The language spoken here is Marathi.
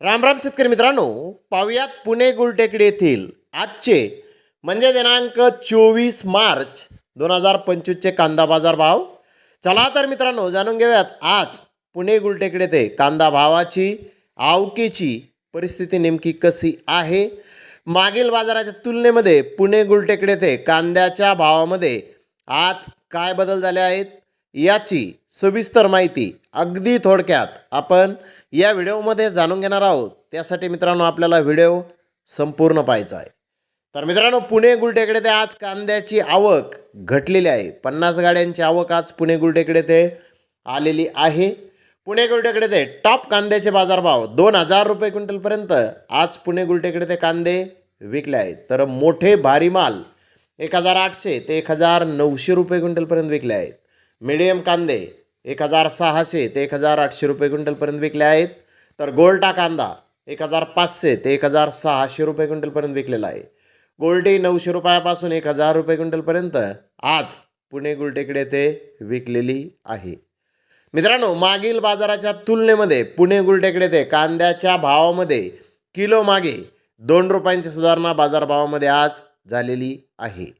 राम राम शेतकरी मित्रांनो पाहुयात पुणे गुलटेकडी येथील आजचे म्हणजे दिनांक चोवीस मार्च दोन हजार पंचवीसचे कांदा बाजार भाव. चला तर मित्रांनो जाणून घेऊयात आज पुणे गुलटेकडे ते कांदा भावाची आवकेची परिस्थिती नेमकी कशी आहे? मागील बाजाराच्या तुलनेमध्ये पुणे गुलटेकडे ते कांद्याच्या भावामध्ये आज काय बदल झाले आहेत? याची सविस्तर माहिती अगदी थोडक्यात आपण या व्हिडिओमध्ये जाणून घेणार आहोत. त्यासाठी मित्रांनो आपल्याला व्हिडिओ संपूर्ण पाहायचा आहे. तर मित्रांनो पुणे गुलटेकडे ते आज कांद्याची आवक घटलेली आहे. पन्नास गाड्यांची आवक आज पुणे गुलटेकडे ते आलेली आहे. पुणे गुलटेकडे ते टॉप कांद्याचे बाजारभाव दोन हजार रुपये क्विंटलपर्यंत आज पुणे गुलटेकडे ते कांदे विकले आहेत. तर मोठे भारी माल एक हजार आठशे ते एक हजार नऊशे रुपये क्विंटलपर्यंत विकले आहेत. मिडियम कांदे एक हजार सहाशे ते एक हजार आठशे रुपये क्विंटलपर्यंत विकले आहेत. तर गोल्टा कांदा एक हजार पाचशे ते एक हजार सहाशे रुपये क्विंटलपर्यंत विकलेला आहे. गोल्टे नऊशे रुपयापासून एक हजार रुपये क्विंटलपर्यंत आज पुणे गुलटेकडे ते विकलेली आहे. मित्रांनो मागील बाजाराच्या तुलनेमध्ये पुणे गुलटेकडे ते कांद्याच्या भावामध्ये किलो मागे दोन रुपयांची सुधारणा बाजारभावामध्ये आज झालेली आहे.